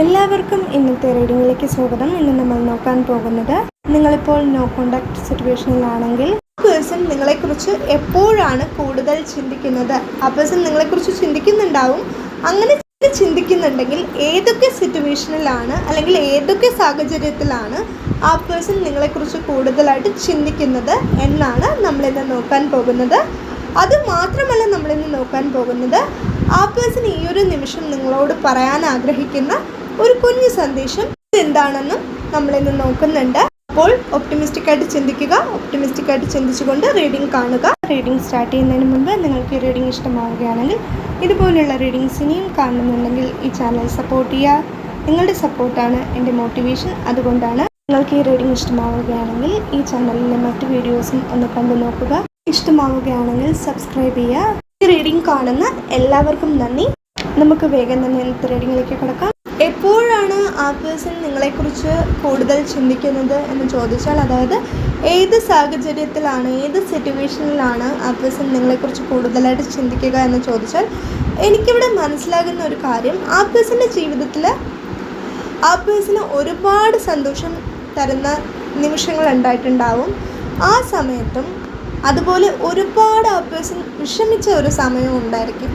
എല്ലാവർക്കും ഇന്നത്തെ റീഡിങ്ങിലേക്ക് സ്വാഗതം. ഇന്ന് നമ്മൾ നോക്കാൻ പോകുന്നത് നിങ്ങളിപ്പോൾ നോ കോണ്ടാക്ട് സിറ്റുവേഷനിലാണെങ്കിൽ പേഴ്സൺ നിങ്ങളെക്കുറിച്ച് എപ്പോഴാണ് കൂടുതൽ ചിന്തിക്കുന്നത്? ആ പേഴ്സൺ നിങ്ങളെക്കുറിച്ച് ചിന്തിക്കുന്നുണ്ടാവും. അങ്ങനെ ചിന്തിക്കുന്നുണ്ടെങ്കിൽ ഏതൊക്കെ സിറ്റുവേഷനിലാണ് അല്ലെങ്കിൽ ഏതൊക്കെ സാഹചര്യത്തിലാണ് ആ പേഴ്സൺ നിങ്ങളെക്കുറിച്ച് കൂടുതലായിട്ട് ചിന്തിക്കുന്നത് എന്നാണ് നമ്മളിന്ന് നോക്കാൻ പോകുന്നത്. അത് മാത്രമല്ല നമ്മളിന്ന് നോക്കാൻ പോകുന്നത് ആ പേഴ്സൺ ഈ ഒരു നിമിഷം നിങ്ങളോട് പറയാൻ ആഗ്രഹിക്കുന്ന ഒരു കുഞ്ഞു സന്ദേശം. ഇതെന്താണെന്ന് നമ്മളിന്ന് നോക്കുന്നുണ്ട്. അപ്പോൾ ഒപ്റ്റിമിസ്റ്റിക് ആയിട്ട് ചിന്തിക്കുക. ഒപ്റ്റിമിസ്റ്റിക് ആയിട്ട് ചിന്തിച്ചുകൊണ്ട് റീഡിംഗ് കാണുക. റീഡിംഗ് സ്റ്റാർട്ട് ചെയ്യുന്നതിന് മുമ്പ് നിങ്ങൾക്ക് ഈ റീഡിംഗ് ഇഷ്ടമാവുകയാണെങ്കിൽ ഇതുപോലുള്ള റീഡിങ്സ് ഇനിയും കാണുന്നുണ്ടെങ്കിൽ ഈ ചാനൽ സപ്പോർട്ട് ചെയ്യുക. നിങ്ങളുടെ സപ്പോർട്ടാണ് എന്റെ മോട്ടിവേഷൻ അതുകൊണ്ടാണ് നിങ്ങൾക്ക് ഈ റീഡിംഗ് ഇഷ്ടമാവുകയാണെങ്കിൽ ഈ ചാനലിലെ മറ്റ് വീഡിയോസും ഒന്ന് കണ്ടു നോക്കുക. ഇഷ്ടമാവുകയാണെങ്കിൽ സബ്സ്ക്രൈബ് ചെയ്യുക. ഈ റീഡിംഗ് കാണുന്ന എല്ലാവർക്കും നന്ദി. നമുക്ക് വേഗം തന്നെ ഇന്നത്തെ റീഡിങ്ങിലേക്ക് കിടക്കാം. എപ്പോഴാണ് ആ പേഴ്സൺ നിങ്ങളെക്കുറിച്ച് കൂടുതൽ ചിന്തിക്കുന്നത് എന്ന് ചോദിച്ചാൽ അതായത് ഏത് സാഹചര്യത്തിലാണ് ഏത് സിറ്റുവേഷനിലാണ് ആ പേഴ്സൺ നിങ്ങളെക്കുറിച്ച് കൂടുതലായിട്ട് ചിന്തിക്കുക എന്ന് ചോദിച്ചാൽ എനിക്കിവിടെ മനസ്സിലാകുന്ന ഒരു കാര്യം ആ പേഴ്സന്റെ ജീവിതത്തിൽ ആ പേഴ്സണ് ഒരുപാട് സന്തോഷം തരുന്ന നിമിഷങ്ങൾ ഉണ്ടായിട്ടുണ്ടാവും. ആ സമയത്തും അതുപോലെ ഒരുപാട് ആ പേഴ്സൺ വിഷമിച്ച ഒരു സമയവും ഉണ്ടായിരിക്കും.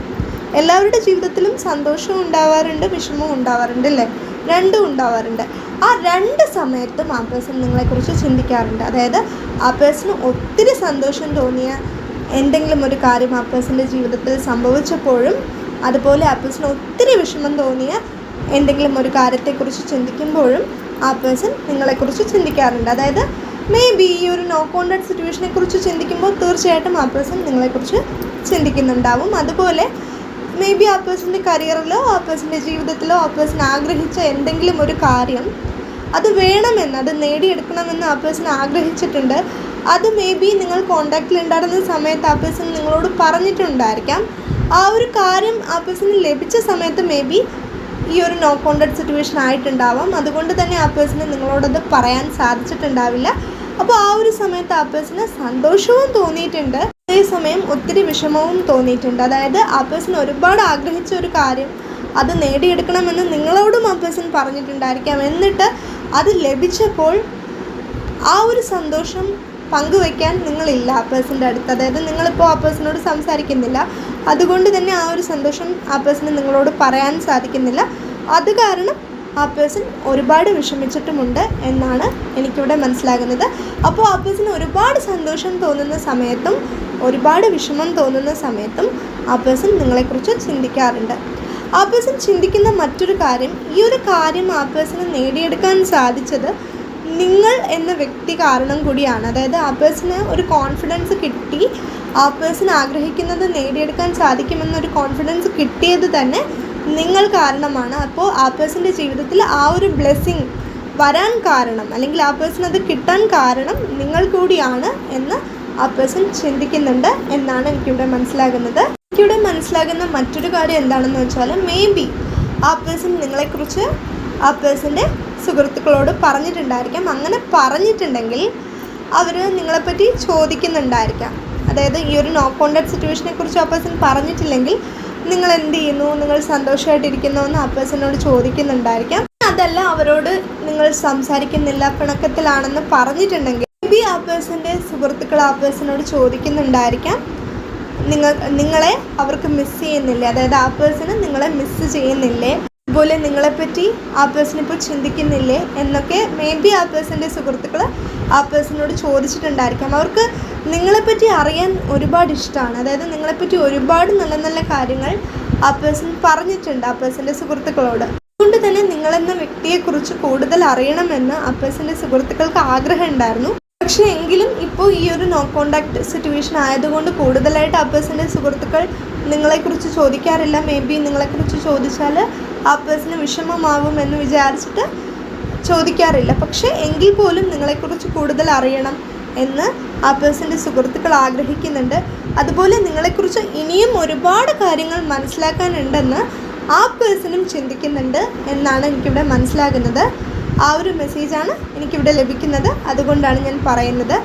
എല്ലാവരുടെ ജീവിതത്തിലും സന്തോഷവും ഉണ്ടാവാറുണ്ട് വിഷമവും ഉണ്ടാവാറുണ്ട് അല്ലേ? രണ്ടും ഉണ്ടാവാറുണ്ട്. ആ രണ്ട് സമയത്തും ആ പേഴ്സൺ നിങ്ങളെക്കുറിച്ച് ചിന്തിക്കാറുണ്ട്. അതായത് ആ പേഴ്സണ് ഒത്തിരി സന്തോഷം തോന്നിയ എന്തെങ്കിലും ഒരു കാര്യം ആ പേഴ്സന്റെ ജീവിതത്തിൽ സംഭവിച്ചപ്പോഴും അതുപോലെ ആ പേഴ്സണ് ഒത്തിരി വിഷമം തോന്നിയ എന്തെങ്കിലും ഒരു കാര്യത്തെക്കുറിച്ച് ചിന്തിക്കുമ്പോഴും ആ പേഴ്സൺ നിങ്ങളെക്കുറിച്ച് ചിന്തിക്കാറുണ്ട്. അതായത് മേ ബി ഈ ഒരു നോ കോണ്ടാക്ട് സിറ്റുവേഷനെ കുറിച്ച് ചിന്തിക്കുമ്പോൾ തീർച്ചയായിട്ടും ആ പേഴ്സൺ നിങ്ങളെക്കുറിച്ച് ചിന്തിക്കുന്നുണ്ടാവും. അതുപോലെ മേ ബി ആ പേഴ്സന്റെ കരിയറിലോ ആ പേഴ്സന്റെ ജീവിതത്തിലോ ആ പേഴ്സൺ ആഗ്രഹിച്ച എന്തെങ്കിലും ഒരു കാര്യം അത് വേണമെന്ന് അത് നേടിയെടുക്കണമെന്ന് ആ പേഴ്സൺ ആഗ്രഹിച്ചിട്ടുണ്ട്. അത് മേ ബി നിങ്ങൾ കോണ്ടാക്റ്റിൽ ഉണ്ടായിരുന്ന സമയത്ത് ആ പേഴ്സൺ നിങ്ങളോട് പറഞ്ഞിട്ടുണ്ടായിരിക്കാം. ആ ഒരു കാര്യം ആ പേഴ്സൺ ലഭിച്ച സമയത്ത് മേ ബി ഈ ഒരു നോ കോണ്ടാക്ട് സിറ്റുവേഷൻ ആയിട്ടുണ്ടാവാം. അതുകൊണ്ട് തന്നെ ആ പേഴ്സണ് നിങ്ങളോടത് പറയാൻ സാധിച്ചിട്ടുണ്ടാവില്ല. അപ്പോൾ ആ ഒരു സമയത്ത് ആ പേഴ്സണ് സന്തോഷവും തോന്നിയിട്ടുണ്ട്. അതേസമയം ഒത്തിരി വിഷമവും തോന്നിയിട്ടുണ്ട്. അതായത് ആ പേഴ്സൺ ഒരുപാട് ആഗ്രഹിച്ച ഒരു കാര്യം അത് നേടിയെടുക്കണമെന്ന് നിങ്ങളോടും ആ പേഴ്സൺ പറഞ്ഞിട്ടുണ്ടായിരിക്കാം. എന്നിട്ട് അത് ലഭിച്ചപ്പോൾ ആ ഒരു സന്തോഷം പങ്കുവയ്ക്കാൻ നിങ്ങളില്ല ആ പേഴ്സന്റെ അടുത്ത്. അതായത് നിങ്ങളിപ്പോൾ ആ പേഴ്സണോട് സംസാരിക്കുന്നില്ല. അതുകൊണ്ട് തന്നെ ആ ഒരു സന്തോഷം ആ പേഴ്സണ് നിങ്ങളോട് പറയാൻ സാധിക്കുന്നില്ല. അത് കാരണം ആ പേഴ്സൺ ഒരുപാട് വിഷമിച്ചിട്ടുമുണ്ട് എന്നാണ് എനിക്കിവിടെ മനസ്സിലാകുന്നത്. അപ്പോൾ ആ പേഴ്സൺ ഒരുപാട് സന്തോഷം തോന്നുന്ന സമയത്തും ഒരുപാട് വിഷമം തോന്നുന്ന സമയത്തും ആ പേഴ്സൺ നിങ്ങളെക്കുറിച്ച് ചിന്തിക്കാറുണ്ട്. ആ പേഴ്സൺ ചിന്തിക്കുന്ന മറ്റൊരു കാര്യം ഈ ഒരു കാര്യം ആ പേഴ്സണ് നേടിയെടുക്കാൻ സാധിച്ചത് നിങ്ങൾ എന്ന വ്യക്തി കാരണം കൂടിയാണ്. അതായത് ആ പേഴ്സണ് ഒരു കോൺഫിഡൻസ് കിട്ടി ആ പേഴ്സൺ ആഗ്രഹിക്കുന്നത് നേടിയെടുക്കാൻ സാധിക്കുമെന്നൊരു കോൺഫിഡൻസ് കിട്ടിയത് തന്നെ നിങ്ങൾ കാരണമാണ്. അപ്പോൾ ആ പേഴ്സന്റെ ജീവിതത്തിൽ ആ ഒരു ബ്ലെസ്സിങ് വരാൻ കാരണം അല്ലെങ്കിൽ ആ പേഴ്സൺ അത് കിട്ടാൻ കാരണം നിങ്ങൾ കൂടിയാണ് എന്ന് ആ പേഴ്സൺ ചിന്തിക്കുന്നുണ്ട് എന്നാണ് എനിക്കിവിടെ മനസ്സിലാകുന്നത്. എനിക്കിവിടെ മനസ്സിലാകുന്ന മറ്റൊരു കാര്യം എന്താണെന്ന് വെച്ചാൽ മേ ബി ആ പേഴ്സൺ നിങ്ങളെക്കുറിച്ച് ആ പേഴ്സന്റെ സുഹൃത്തുക്കളോട് പറഞ്ഞിട്ടുണ്ടായിരിക്കാം. അങ്ങനെ പറഞ്ഞിട്ടുണ്ടെങ്കിൽ അവർ നിങ്ങളെപ്പറ്റി ചോദിക്കുന്നുണ്ടായിരിക്കാം. അതായത് ഈ ഒരു നോ കോണ്ടാക്ട് സിറ്റുവേഷനെ കുറിച്ച് ആ പേഴ്സൺ പറഞ്ഞിട്ടില്ലെങ്കിൽ നിങ്ങൾ എന്ത് ചെയ്യുന്നു? നിങ്ങൾ സന്തോഷമായിട്ടിരിക്കുന്നു എന്ന് ആ പേഴ്സണോട് ചോദിക്കുന്നുണ്ടായിരിക്കാം. അതല്ല അവരോട് നിങ്ങൾ സംസാരിക്കുന്നില്ല പിണക്കത്തിലാണെന്ന് പറഞ്ഞിട്ടുണ്ടെങ്കിൽ ബി ആ പേഴ്സന്റെ സുഹൃത്തുക്കൾ ആ പേഴ്സണോട് ചോദിക്കുന്നുണ്ടായിരിക്കാം. നിങ്ങൾ നിങ്ങളെ അവർക്ക് മിസ് ചെയ്യുന്നില്ലേ? അതായത് ആ പേഴ്സണ് നിങ്ങളെ മിസ് ചെയ്യുന്നില്ലേ? അതുപോലെ നിങ്ങളെപ്പറ്റി ആ പേഴ്സൺ ഇപ്പോൾ ചിന്തിക്കുന്നില്ലേ? എന്നൊക്കെ മേ ബി ആ പേഴ്സന്റെ സുഹൃത്തുക്കൾ ആ പേഴ്സണോട് ചോദിച്ചിട്ടുണ്ടായിരിക്കാം. അവർക്ക് നിങ്ങളെപ്പറ്റി അറിയാൻ ഒരുപാട് ഇഷ്ടമാണ്. അതായത് നിങ്ങളെപ്പറ്റി ഒരുപാട് നല്ല നല്ല കാര്യങ്ങൾ ആ പേഴ്സൺ പറഞ്ഞിട്ടുണ്ട് ആ പേഴ്സന്റെ സുഹൃത്തുക്കളോട്. അതുകൊണ്ട് തന്നെ നിങ്ങളെന്ന വ്യക്തിയെക്കുറിച്ച് കൂടുതൽ അറിയണമെന്ന് ആ പേഴ്സന്റെ സുഹൃത്തുക്കൾക്ക് ആഗ്രഹം ഉണ്ടായിരുന്നു പക്ഷേ എങ്കിലും ഇപ്പോൾ ഈ ഒരു നോ കോണ്ടാക്ട് സിറ്റുവേഷൻ ആയതുകൊണ്ട് കൂടുതലായിട്ട് ആ പേഴ്സന്റെ സുഹൃത്തുക്കൾ നിങ്ങളെക്കുറിച്ച് ചോദിക്കാറില്ല. മേ ബി നിങ്ങളെക്കുറിച്ച് ചോദിച്ചാൽ ആ പേഴ്സന് വിഷമമാവും എന്ന് വിചാരിച്ചിട്ട് ചോദിക്കാറില്ല. പക്ഷേ എങ്കിൽ പോലും നിങ്ങളെക്കുറിച്ച് കൂടുതൽ അറിയണം എന്ന് ആ പേഴ്സന്റെ സുഹൃത്തുക്കൾ ആഗ്രഹിക്കുന്നുണ്ട്. അതുപോലെ നിങ്ങളെക്കുറിച്ച് ഇനിയും ഒരുപാട് കാര്യങ്ങൾ മനസ്സിലാക്കാനുണ്ടെന്ന് ആ പേഴ്സണും ചിന്തിക്കുന്നുണ്ട് എന്നാണ് എനിക്കിവിടെ മനസ്സിലാകുന്നത്. ആ ഒരു മെസ്സേജാണ് എനിക്കിവിടെ ലഭിക്കുന്നത്. അതുകൊണ്ടാണ് ഞാൻ പറയുന്നത്.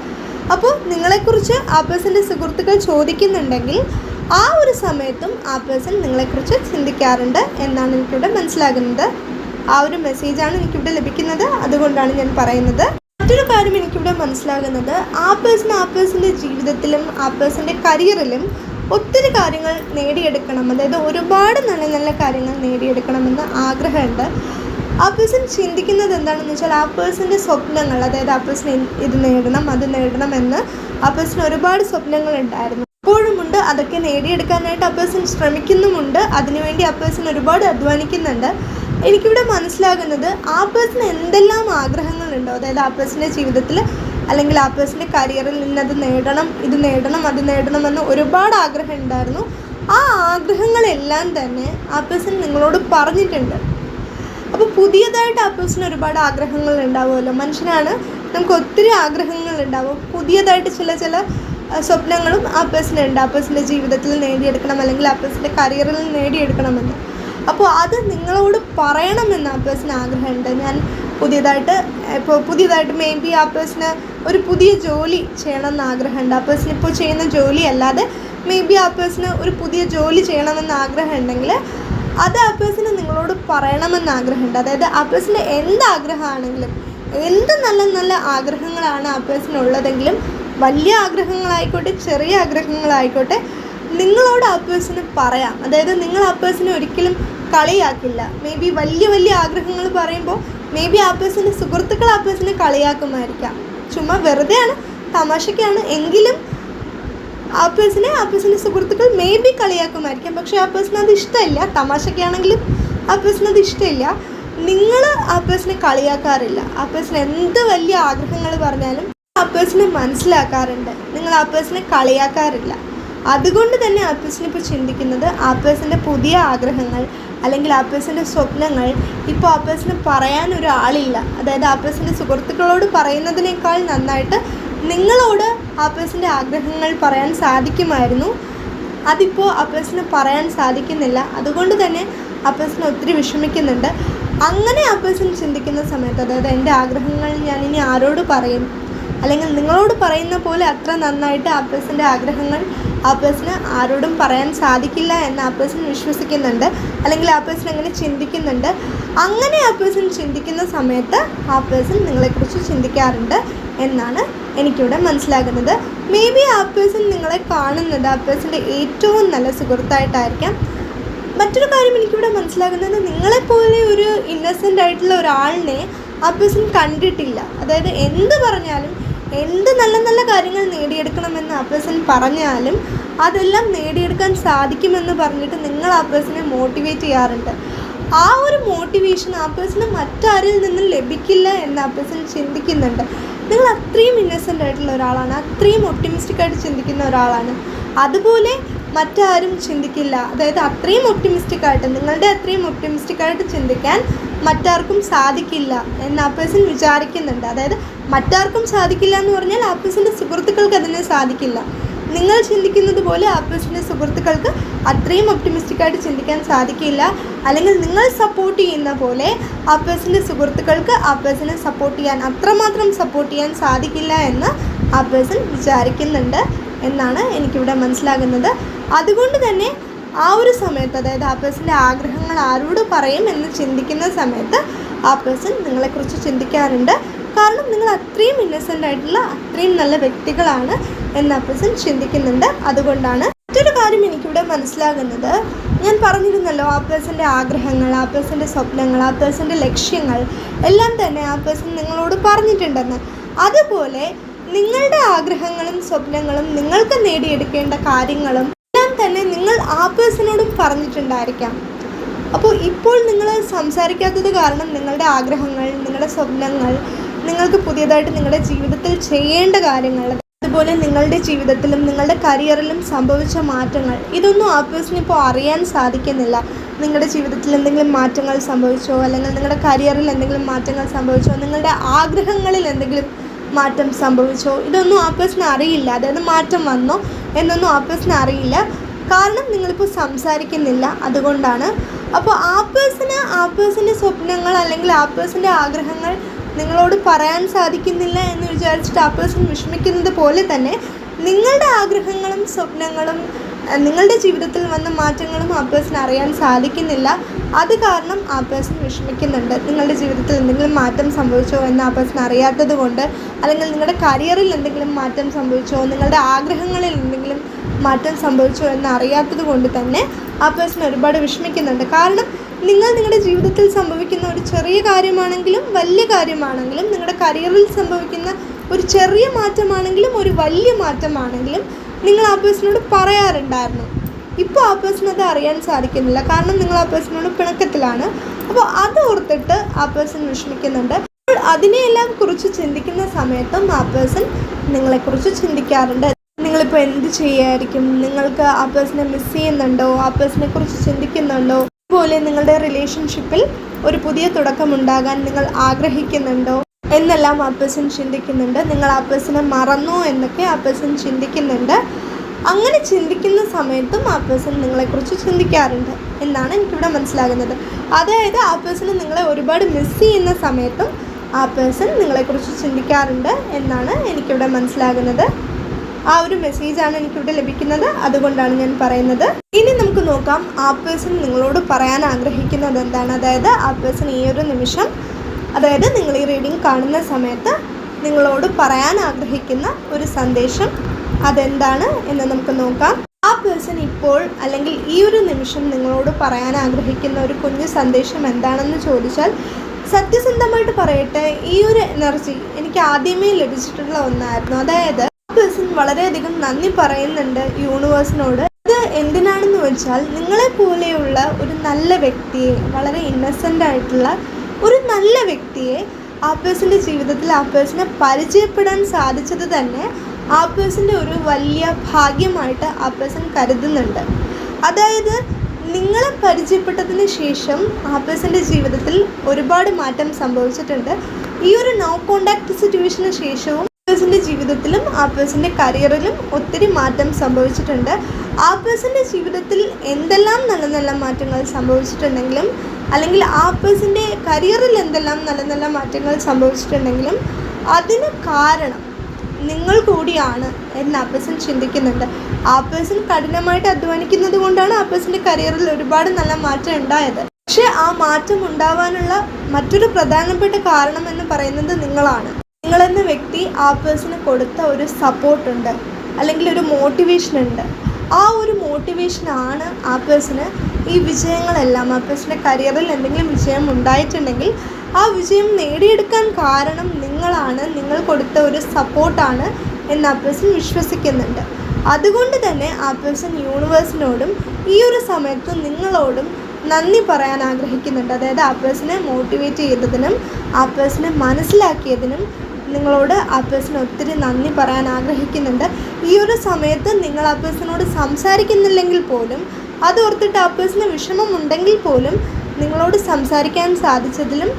അപ്പോൾ നിങ്ങളെക്കുറിച്ച് ആ പേഴ്സന്റെ സുഹൃത്തുക്കൾ ചോദിക്കുന്നുണ്ടെങ്കിൽ ആ ഒരു സമയത്തും ആ പേഴ്സൺ നിങ്ങളെക്കുറിച്ച് ചിന്തിക്കാറുണ്ട് എന്നാണ് എനിക്കിവിടെ മനസ്സിലാകുന്നത്. ആ ഒരു മെസ്സേജാണ് എനിക്കിവിടെ ലഭിക്കുന്നത്. അതുകൊണ്ടാണ് ഞാൻ പറയുന്നത്. മറ്റൊരു കാര്യം എനിക്കിവിടെ മനസ്സിലാകുന്നത്. ആ പേഴ്സൺ ആ പേഴ്സന്റെ ജീവിതത്തിലും ആ പേഴ്സന്റെ കരിയറിലും ഒത്തിരി കാര്യങ്ങൾ നേടിയെടുക്കണം. അതായത് ഒരുപാട് നല്ല നല്ല കാര്യങ്ങൾ നേടിയെടുക്കണമെന്ന് ആഗ്രഹമുണ്ട്. ആ പേഴ്സൺ ചിന്തിക്കുന്നത് എന്താണെന്ന് വെച്ചാൽ ആ പേഴ്സന്റെ സ്വപ്നങ്ങൾ അതായത് ആ പേഴ്സൺ ഇത് നേടണം അത് നേടണം എന്ന് ആ പേഴ്സൺ ഒരുപാട് സ്വപ്നങ്ങൾ ഉണ്ടായിരുന്നു. ഇപ്പോഴുമുണ്ട് അതൊക്കെ നേടിയെടുക്കാനായിട്ട് ആ പേഴ്സൺ ശ്രമിക്കുന്നുമുണ്ട്. അതിനുവേണ്ടി ആ പേഴ്സൺ ഒരുപാട് അധ്വാനിക്കുന്നുണ്ട്. എനിക്കിവിടെ മനസ്സിലാകുന്നത് ആ പേഴ്സൺ എന്തെല്ലാം ആഗ്രഹങ്ങളുണ്ടോ അതായത് ആ പേഴ്സന്റെ ജീവിതത്തിൽ അല്ലെങ്കിൽ ആ പേഴ്സന്റെ കരിയറിൽ നിന്നത് നേടണം ഇത് നേടണം അത് നേടണമെന്ന് ഒരുപാട് ആഗ്രഹം ഉണ്ടായിരുന്നു. ആ ആഗ്രഹങ്ങളെല്ലാം തന്നെ ആ പേഴ്സൺ നിങ്ങളോട് പറഞ്ഞിട്ടുണ്ട്. അപ്പോൾ പുതിയതായിട്ട് ആ പേഴ്സൺ ഒരുപാട് ആഗ്രഹങ്ങൾ ഉണ്ടാവുമല്ലോ. മനുഷ്യനാണ് നമുക്ക് ഒത്തിരി ആഗ്രഹങ്ങൾ ഉണ്ടാവും. പുതിയതായിട്ട് ചില ചില സ്വപ്നങ്ങളും ആ പേഴ്സൺ ഉണ്ട്. ആ പേഴ്സന്റെ ജീവിതത്തിൽ നേടിയെടുക്കണം അല്ലെങ്കിൽ ആ പേഴ്സന്റെ കരിയറിൽ നേടിയെടുക്കണമെന്ന്. അപ്പോൾ അത് നിങ്ങളോട് പറയണമെന്ന് ആ പേഴ്സൺ ആഗ്രഹമുണ്ട്. ഞാൻ പുതിയതായിട്ട് ഇപ്പോൾ പുതിയതായിട്ട് മേ ബി ആ പേഴ്സണ് ഒരു പുതിയ ജോലി ചെയ്യണമെന്ന് ആഗ്രഹമുണ്ട്. ആ പേഴ്സൺ ഇപ്പോൾ ചെയ്യുന്ന ജോലി അല്ലാതെ മേ ബി ആ പേഴ്സണ് ഒരു പുതിയ ജോലി ചെയ്യണമെന്ന് ആഗ്രഹം ഉണ്ടെങ്കിൽ അത് ആ പേഴ്സണ് നിങ്ങളോട് പറയണമെന്ന് ആഗ്രഹമുണ്ട്. അതായത് ആ പേഴ്സന്റെ എന്ത് ആഗ്രഹമാണെങ്കിലും എന്ത് നല്ല നല്ല ആഗ്രഹങ്ങളാണ് ആ പേഴ്സൺ ഉള്ളതെങ്കിലും വലിയ ആഗ്രഹങ്ങളായിക്കോട്ടെ ചെറിയ ആഗ്രഹങ്ങളായിക്കോട്ടെ നിങ്ങളോട് ആ പേഴ്സണ് പറയാം. അതായത് നിങ്ങൾ ആ പേഴ്സണെ ഒരിക്കലും കളിയാക്കില്ല. മേ ബി വലിയ വലിയ ആഗ്രഹങ്ങൾ പറയുമ്പോൾ മേ ബി ആ പേഴ്സന്റെ സുഹൃത്തുക്കൾ ആ പേഴ്സണെ കളിയാക്കുമായിരിക്കാം. ചുമ്മാ വെറുതെയാണ് തമാശയ്ക്കാണ്. എങ്കിലും ആ പേഴ്സണെ ആ പേഴ്സണിന്റെ സുഹൃത്തുക്കൾ മേ ബി കളിയാക്കുമായിരിക്കാം പക്ഷേ ആ പേഴ്സൺ അത് ഇഷ്ടമില്ല തമാശക്കാണെങ്കിലും ആ പേഴ്സൺ അത് ഇഷ്ടമില്ല നിങ്ങൾ ആ പേഴ്സണെ കളിയാക്കാറില്ല ആ പേഴ്സൺ എന്ത് വലിയ ആഗ്രഹങ്ങൾ പറഞ്ഞാലും ആ പേഴ്സണെ മനസ്സിലാക്കാറുണ്ട് നിങ്ങൾ ആ പേഴ്സണെ കളിയാക്കാറില്ല അതുകൊണ്ട് തന്നെ ആ പേഴ്സൺ ഇപ്പോൾ ചിന്തിക്കുന്നത് ആ പേഴ്സന്റെ പുതിയ ആഗ്രഹങ്ങൾ അല്ലെങ്കിൽ ആ പേഴ്സന്റെ സ്വപ്നങ്ങൾ ഇപ്പോൾ ആ പേഴ്സണ് പറയാൻ ഒരാളില്ല അതായത് ആ പേഴ്സന്റെ സുഹൃത്തുക്കളോട് പറയുന്നതിനേക്കാൾ നന്നായിട്ട് നിങ്ങളോട് ആ ആഗ്രഹങ്ങൾ പറയാൻ സാധിക്കുമായിരുന്നു. അതിപ്പോൾ ആ പറയാൻ സാധിക്കുന്നില്ല. അതുകൊണ്ട് തന്നെ ആ ഒത്തിരി വിഷമിക്കുന്നുണ്ട്. അങ്ങനെ ആ പേഴ്സൺ ചിന്തിക്കുന്ന സമയത്ത് അതായത് എന്റെ ആഗ്രഹങ്ങൾ ഞാൻ ഇനി ആരോട് പറയും? അല്ലെങ്കിൽ നിങ്ങളോട് പറയുന്ന പോലെ അത്ര നന്നായിട്ട് ആ ആഗ്രഹങ്ങൾ ആ ആരോടും പറയാൻ സാധിക്കില്ല എന്ന് ആ പേഴ്സൺ വിശ്വസിക്കുന്നുണ്ട്. അല്ലെങ്കിൽ ആ പേഴ്സൺ അങ്ങനെ ചിന്തിക്കുന്നുണ്ട്. അങ്ങനെ ആ പേഴ്സൺ ചിന്തിക്കുന്ന സമയത്ത് ആ പേഴ്സൺ നിങ്ങളെക്കുറിച്ച് ചിന്തിക്കാറുണ്ട്. എന്നാണ് എനിക്കിവിടെ മനസ്സിലാകുന്നത്. മേ ബി ആ പേഴ്സൺ നിങ്ങളെ കാണുന്നത് ആ പേഴ്സന്റെ ഏറ്റവും നല്ല സുഹൃത്തായിട്ടായിരിക്കാം. മറ്റൊരു കാര്യം എനിക്കിവിടെ മനസ്സിലാകുന്നത് നിങ്ങളെപ്പോലെ ഒരു ഇന്നസെന്റ് ആയിട്ടുള്ള ഒരാളിനെ ആ പേഴ്സൺ കണ്ടിട്ടില്ല. അതായത് എന്ത് പറഞ്ഞാലും എന്ത് നല്ല നല്ല കാര്യങ്ങൾ നേടിയെടുക്കണമെന്ന് ആ പേഴ്സൺ പറഞ്ഞാലും അതെല്ലാം നേടിയെടുക്കാൻ സാധിക്കുമെന്ന് പറഞ്ഞിട്ട് നിങ്ങൾ ആ പേഴ്സണെ മോട്ടിവേറ്റ് ചെയ്യാറുണ്ട്. ആ ഒരു മോട്ടിവേഷൻ ആ പേഴ്സണ് മറ്റാരിൽ നിന്നും ലഭിക്കില്ല എന്ന് ആ പേഴ്സൺ ചിന്തിക്കുന്നുണ്ട്. നിങ്ങൾ അത്രയും ഇന്നസെന്റ് ആയിട്ടുള്ള ഒരാളാണ് അത്രയും ഒപ്റ്റിമിസ്റ്റിക് ആയിട്ട് ചിന്തിക്കുന്ന ഒരാളാണ്. അതുപോലെ മറ്റാരും ചിന്തിക്കില്ല. അതായത് അത്രയും ഒപ്റ്റിമിസ്റ്റിക് ആയിട്ട് നിങ്ങളുടെ അത്രയും ഒപ്റ്റിമിസ്റ്റിക് ആയിട്ട് ചിന്തിക്കാൻ മറ്റാർക്കും സാധിക്കില്ല എന്ന് ആ പേഴ്സൺ വിചാരിക്കുന്നുണ്ട്. അതായത് മറ്റാർക്കും സാധിക്കില്ല എന്ന് പറഞ്ഞാൽ ആ പേഴ്സന്റെ സുഹൃത്തുക്കൾക്ക് അതിനെ സാധിക്കില്ല. നിങ്ങൾ ചിന്തിക്കുന്നത് പോലെ ആ പേഴ്സന്റെ സുഹൃത്തുക്കൾക്ക് അത്രയും ഒപ്റ്റിമിസ്റ്റിക് ആയിട്ട് ചിന്തിക്കാൻ സാധിക്കില്ല. അല്ലെങ്കിൽ നിങ്ങൾ സപ്പോർട്ട് ചെയ്യുന്ന പോലെ ആ സുഹൃത്തുക്കൾക്ക് ആ സപ്പോർട്ട് ചെയ്യാൻ അത്രമാത്രം സപ്പോർട്ട് ചെയ്യാൻ സാധിക്കില്ല എന്ന് ആ പേഴ്സൺ വിചാരിക്കുന്നുണ്ട് എന്നാണ് എനിക്കിവിടെ മനസ്സിലാകുന്നത്. അതുകൊണ്ട് തന്നെ ആ ഒരു സമയത്ത് അതായത് ആ ആഗ്രഹങ്ങൾ ആരോട് പറയും എന്ന് ചിന്തിക്കുന്ന സമയത്ത് ആ പേഴ്സൺ നിങ്ങളെക്കുറിച്ച് ചിന്തിക്കാറുണ്ട്. കാരണം നിങ്ങൾ അത്രയും ഇന്നസെന്റ് ആയിട്ടുള്ള അത്രയും നല്ല വ്യക്തികളാണ് എന്ന് ആ പേഴ്സൺ ചിന്തിക്കുന്നുണ്ട്. അതുകൊണ്ടാണ് കാര്യം എനിക്കിവിടെ മനസ്സിലാകുന്നത്. ഞാൻ പറഞ്ഞിരുന്നല്ലോ ആ പേഴ്സന്റെ ആഗ്രഹങ്ങൾ ആ പേഴ്സന്റെ സ്വപ്നങ്ങൾ ആ പേഴ്സന്റെ ലക്ഷ്യങ്ങൾ എല്ലാം തന്നെ ആ പേഴ്സൺ നിങ്ങളോട് പറഞ്ഞിട്ടുണ്ടെന്ന്. അതുപോലെ നിങ്ങളുടെ ആഗ്രഹങ്ങളും സ്വപ്നങ്ങളും നിങ്ങൾക്ക് നേടിയെടുക്കേണ്ട കാര്യങ്ങളും എല്ലാം തന്നെ നിങ്ങൾ ആ പേഴ്സണോടും പറഞ്ഞിട്ടുണ്ടായിരിക്കാം. അപ്പോൾ ഇപ്പോൾ നിങ്ങൾ സംസാരിക്കാത്തത് കാരണം നിങ്ങളുടെ ആഗ്രഹങ്ങൾ നിങ്ങളുടെ സ്വപ്നങ്ങൾ നിങ്ങൾക്ക് പുതിയതായിട്ട് നിങ്ങളുടെ ജീവിതത്തിൽ ചെയ്യേണ്ട കാര്യങ്ങൾ അതുപോലെ നിങ്ങളുടെ ജീവിതത്തിലും നിങ്ങളുടെ കരിയറിലും സംഭവിച്ച മാറ്റങ്ങൾ. ഇതൊന്നും ആ പേഴ്സൺ ഇപ്പോൾ അറിയാൻ സാധിക്കുന്നില്ല. നിങ്ങളുടെ ജീവിതത്തിൽ എന്തെങ്കിലും മാറ്റങ്ങൾ സംഭവിച്ചോ അല്ലെങ്കിൽ നിങ്ങളുടെ കരിയറിൽ എന്തെങ്കിലും മാറ്റങ്ങൾ സംഭവിച്ചോ നിങ്ങളുടെ ആഗ്രഹങ്ങളിൽ എന്തെങ്കിലും മാറ്റം സംഭവിച്ചോ ഇതൊന്നും ആ പേഴ്സൺ അറിയില്ല. അതായത് മാറ്റം വന്നോ എന്നൊന്നും ആ പേഴ്സൺ അറിയില്ല. കാരണം നിങ്ങളിപ്പോൾ സംസാരിക്കുന്നില്ല. അതുകൊണ്ടാണ്. അപ്പോൾ ആ പേഴ്സണ് ആ പേഴ്സന്റെ സ്വപ്നങ്ങൾ അല്ലെങ്കിൽ ആ പേഴ്സന്റെ ആഗ്രഹങ്ങൾ നിങ്ങളോട് പറയാൻ സാധിക്കുന്നില്ല എന്ന് വിചാരിച്ചിട്ട് ആ പേഴ്സൺ വിഷമിക്കുന്നത് പോലെ തന്നെ നിങ്ങളുടെ ആഗ്രഹങ്ങളും സ്വപ്നങ്ങളും നിങ്ങളുടെ ജീവിതത്തിൽ വന്ന മാറ്റങ്ങളും ആ പേഴ്സൺ അറിയാൻ സാധിക്കുന്നില്ല. അത് കാരണം ആ പേഴ്സൺ വിഷമിക്കുന്നുണ്ട്. നിങ്ങളുടെ ജീവിതത്തിൽ എന്തെങ്കിലും മാറ്റം സംഭവിച്ചോ എന്ന് ആ പേഴ്സൺ അറിയാത്തത് കൊണ്ട് അല്ലെങ്കിൽ നിങ്ങളുടെ കരിയറിൽ എന്തെങ്കിലും മാറ്റം സംഭവിച്ചോ നിങ്ങളുടെ ആഗ്രഹങ്ങളിൽ എന്തെങ്കിലും മാറ്റം സംഭവിച്ചോ എന്ന് അറിയാത്തത് കൊണ്ട് തന്നെ ആ പേഴ്സൺ ഒരുപാട് വിഷമിക്കുന്നുണ്ട്. കാരണം നിങ്ങൾ നിങ്ങളുടെ ജീവിതത്തിൽ സംഭവിക്കുന്ന ഒരു ചെറിയ കാര്യമാണെങ്കിലും വലിയ കാര്യമാണെങ്കിലും നിങ്ങളുടെ കരിയറിൽ സംഭവിക്കുന്ന ഒരു ചെറിയ മാറ്റമാണെങ്കിലും ഒരു വലിയ മാറ്റമാണെങ്കിലും നിങ്ങൾ ആ പേഴ്സണോട് പറയാറുണ്ടായിരുന്നു. ഇപ്പോൾ ആ പേഴ്സൺ അത് അറിയാൻ സാധിക്കുന്നില്ല. കാരണം നിങ്ങൾ ആ പേഴ്സണോട് പിണക്കത്തിലാണ്. അപ്പോൾ അത് ഓർത്തിട്ട് ആ പേഴ്സൺ വിഷമിക്കുന്നുണ്ട്. അപ്പോൾ അതിനെയെല്ലാം കുറിച്ച് ചിന്തിക്കുന്ന സമയത്തും ആ പേഴ്സൺ നിങ്ങളെക്കുറിച്ച് ചിന്തിക്കാറുണ്ട്. നിങ്ങളിപ്പോൾ എന്ത് ചെയ്യായിരിക്കും? നിങ്ങൾക്ക് ആ പേഴ്സണെ മിസ് ചെയ്യുന്നുണ്ടോ? ആ പേഴ്സണെ കുറിച്ച് ചിന്തിക്കുന്നുണ്ടോ? അതുപോലെ നിങ്ങളുടെ റിലേഷൻഷിപ്പിൽ ഒരു പുതിയ തുടക്കമുണ്ടാകാൻ നിങ്ങൾ ആഗ്രഹിക്കുന്നുണ്ടോ എന്നെല്ലാം ആ പേഴ്സൺ ചിന്തിക്കുന്നുണ്ട്. നിങ്ങൾ ആ പേഴ്സണെ മറന്നോ എന്നൊക്കെ ആ പേഴ്സൺ ചിന്തിക്കുന്നുണ്ട്. അങ്ങനെ ചിന്തിക്കുന്ന സമയത്തും ആ പേഴ്സൺ നിങ്ങളെക്കുറിച്ച് ചിന്തിക്കാറുണ്ട് എന്നാണ് എനിക്കിവിടെ മനസ്സിലാകുന്നത്. അതായത് ആ പേഴ്സൺ നിങ്ങളെ ഒരുപാട് മിസ് ചെയ്യുന്ന സമയത്തും ആ പേഴ്സൺ നിങ്ങളെക്കുറിച്ച് ചിന്തിക്കാറുണ്ട് എന്നാണ് എനിക്കിവിടെ മനസ്സിലാകുന്നത്. ആ ഒരു മെസ്സേജാണ് എനിക്കിവിടെ ലഭിക്കുന്നത്. അതുകൊണ്ടാണ് ഞാൻ പറയുന്നത്. ഇനി നമുക്ക് നോക്കാം ആ പേഴ്സൺ നിങ്ങളോട് പറയാൻ ആഗ്രഹിക്കുന്നത് എന്താണ്? അതായത് ആ പേഴ്സൺ ഈ ഒരു നിമിഷം അതായത് നിങ്ങൾ ഈ റീഡിംഗ് കാണുന്ന സമയത്ത് നിങ്ങളോട് പറയാൻ ആഗ്രഹിക്കുന്ന ഒരു സന്ദേശം അതെന്താണ് എന്ന് നമുക്ക് നോക്കാം. ആ പേഴ്സൺ ഇപ്പോൾ അല്ലെങ്കിൽ ഈ ഒരു നിമിഷം നിങ്ങളോട് പറയാൻ ആഗ്രഹിക്കുന്ന ഒരു കുഞ്ഞു സന്ദേശം എന്താണെന്ന് ചോദിച്ചാൽ സത്യസന്ധമായിട്ട് പറയട്ടെ ഈ ഒരു എനർജി എനിക്ക് ആദ്യമേ ലഭിച്ചിട്ടുള്ള ഒന്നായിരുന്നു. അതായത് പേഴ്സൺ വളരെയധികം നന്ദി പറയുന്നുണ്ട് യൂണിവേഴ്സിനോട് ഇത് എന്തിനാണെന്ന് വെച്ചാൽ നിങ്ങളെ പോലെയുള്ള ഒരു നല്ല വ്യക്തിയെ വളരെ ഇന്നസെന്റ് ആയിട്ടുള്ള ഒരു നല്ല വ്യക്തിയെ ആ പേഴ്സന്റെ ജീവിതത്തിൽ ആ പേഴ്സണെ പരിചയപ്പെടാൻ സാധിച്ചത് തന്നെ ആ പേഴ്സന്റെ ഒരു വലിയ ഭാഗ്യമായിട്ട് ആ പേഴ്സൺ കരുതുന്നുണ്ട്. അതായത് നിങ്ങളെ പരിചയപ്പെട്ടതിന് ശേഷം ആ പേഴ്സന്റെ ജീവിതത്തിൽ ഒരുപാട് മാറ്റം സംഭവിച്ചിട്ടുണ്ട്. ഈ ഒരു നോ കോണ്ടാക്ട് സിറ്റുവേഷന് ശേഷവും പേഴ്സന്റെ ജീവിതത്തിലും ആ പേഴ്സന്റെ കരിയറിലും ഒത്തിരി മാറ്റം സംഭവിച്ചിട്ടുണ്ട്. ആ പേഴ്സന്റെ ജീവിതത്തിൽ എന്തെല്ലാം നല്ല നല്ല മാറ്റങ്ങൾ സംഭവിച്ചിട്ടുണ്ടെങ്കിലും അല്ലെങ്കിൽ ആ പേഴ്സന്റെ കരിയറിൽ എന്തെല്ലാം നല്ല നല്ല മാറ്റങ്ങൾ സംഭവിച്ചിട്ടുണ്ടെങ്കിലും അതിന് കാരണം നിങ്ങൾ കൂടിയാണ് എന്ന് ആ പേഴ്സൺ ചിന്തിക്കുന്നുണ്ട്. ആ പേഴ്സൺ കഠിനമായിട്ട് അധ്വാനിക്കുന്നത് കൊണ്ടാണ് ആ പേഴ്സന്റെ കരിയറിൽ ഒരുപാട് നല്ല മാറ്റം ഉണ്ടായത്. പക്ഷേ ആ മാറ്റം ഉണ്ടാവാനുള്ള മറ്റൊരു പ്രധാനപ്പെട്ട കാരണം എന്ന് പറയുന്നത് നിങ്ങളാണ്. നിങ്ങളെന്ന വ്യക്തി ആ പേഴ്സണ് കൊടുത്ത ഒരു സപ്പോർട്ടുണ്ട് അല്ലെങ്കിൽ ഒരു മോട്ടിവേഷൻ ഉണ്ട്. ആ ഒരു മോട്ടിവേഷനാണ് ആ പേഴ്സണ് ഈ വിജയങ്ങളെല്ലാം ആ പേഴ്സന്റെ കരിയറിൽ എന്തെങ്കിലും വിജയം ഉണ്ടായിട്ടുണ്ടെങ്കിൽ ആ വിജയം നേടിയെടുക്കാൻ കാരണം നിങ്ങളാണ്. നിങ്ങൾ കൊടുത്ത ഒരു സപ്പോർട്ടാണ് എന്ന് ആ പേഴ്സൺ വിശ്വസിക്കുന്നുണ്ട്. അതുകൊണ്ട് തന്നെ ആ പേഴ്സൺ യൂണിവേഴ്സിനോടും ഈ ഒരു സമയത്ത് നിങ്ങളോടും നന്ദി പറയാൻ ആഗ്രഹിക്കുന്നുണ്ട്. അതായത് ആ പേഴ്സണെ മോട്ടിവേറ്റ് ചെയ്തതിനും ആ പേഴ്സണെ മനസ്സിലാക്കിയതിനും നിങ്ങളോട് ആ പേഴ്സൺ ഒത്തിരി നന്ദി പറയാൻ ആഗ്രഹിക്കുന്നുണ്ട്. ഈ ഒരു സമയത്ത് നിങ്ങൾ ആ പേഴ്സണോട് സംസാരിക്കുന്നില്ലെങ്കിൽ പോലും അത് ഓർത്തിട്ട് ആ പേഴ്സണ് വിഷമമുണ്ടെങ്കിൽ പോലും നിങ്ങളോട് സംസാരിക്കാൻ സാധിച്ചതിലും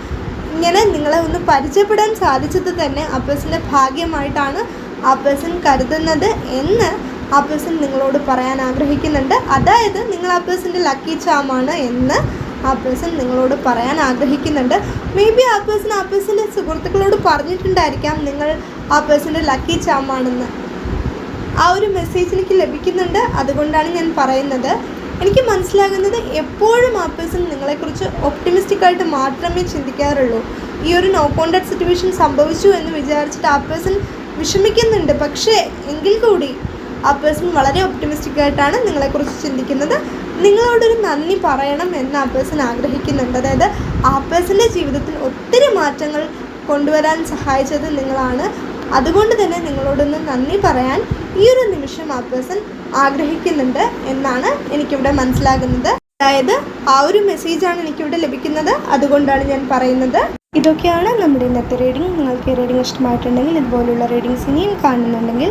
ഇങ്ങനെ നിങ്ങളെ ഒന്ന് പരിചയപ്പെടാൻ സാധിച്ചത് തന്നെ ആ പേഴ്സന്റെ ഭാഗ്യമായിട്ടാണ് ആ പേഴ്സൺ കരുതുന്നത് എന്ന് ആ പേഴ്സൺ നിങ്ങളോട് പറയാൻ ആഗ്രഹിക്കുന്നുണ്ട്. അതായത് നിങ്ങൾ ആ പേഴ്സന്റെ ലക്കി ചാമാണ് എന്ന് ആ പേഴ്സൺ നിങ്ങളോട് പറയാൻ ആഗ്രഹിക്കുന്നുണ്ട്. മേ ബി ആ പേഴ്സൺ ആ പേഴ്സന്റെ സുഹൃത്തുക്കളോട് പറഞ്ഞിട്ടുണ്ടായിരിക്കാം നിങ്ങൾ ആ പേഴ്സന്റെ ലക്കി ചാമാണെന്ന് ആ ഒരു മെസ്സേജ് എനിക്ക് ലഭിക്കുന്നുണ്ട്. അതുകൊണ്ടാണ് ഞാൻ പറയുന്നത്. എനിക്ക് മനസ്സിലാകുന്നത് എപ്പോഴും ആ പേഴ്സൺ നിങ്ങളെക്കുറിച്ച് ഒപ്റ്റിമിസ്റ്റിക് ആയിട്ട് മാത്രമേ ചിന്തിക്കാറുള്ളൂ. ഈ ഒരു നോ കോണ്ടാക്ട് സിറ്റുവേഷൻ സംഭവിച്ചു എന്ന് വിചാരിച്ചിട്ട് ആ പേഴ്സൺ വിഷമിക്കുന്നുണ്ട്. പക്ഷേ എങ്കിൽ കൂടി ആ പേഴ്സൺ വളരെ ഒപ്റ്റിമിസ്റ്റിക് ആയിട്ടാണ് നിങ്ങളെക്കുറിച്ച് ചിന്തിക്കുന്നത്. നിങ്ങളോടൊരു നന്ദി പറയണം എന്ന് ആ പേഴ്സൺ ആഗ്രഹിക്കുന്നുണ്ട്. അതായത് ആ പേഴ്സന്റെ ജീവിതത്തിൽ ഒത്തിരി മാറ്റങ്ങൾ കൊണ്ടുവരാൻ സഹായിച്ചത് നിങ്ങളാണ്. അതുകൊണ്ട് തന്നെ നിങ്ങളോടൊന്ന് നന്ദി പറയാൻ ഈ ഒരു നിമിഷം ആ പേഴ്സൺ ആഗ്രഹിക്കുന്നുണ്ട് എന്നാണ് എനിക്കിവിടെ മനസ്സിലാകുന്നത്. അതായത് ആ ഒരു മെസ്സേജാണ് എനിക്കിവിടെ ലഭിക്കുന്നത്. അതുകൊണ്ടാണ് ഞാൻ പറയുന്നത്. ഇതൊക്കെയാണ് നമ്മുടെ ഇന്നത്തെ റീഡിംഗ് നിങ്ങൾക്ക് റീഡിംഗ് ഇഷ്ടമായിട്ടുണ്ടെങ്കിൽ ഇതുപോലുള്ള റീഡിങ്സ് ഇനിയും കാണുന്നുണ്ടെങ്കിൽ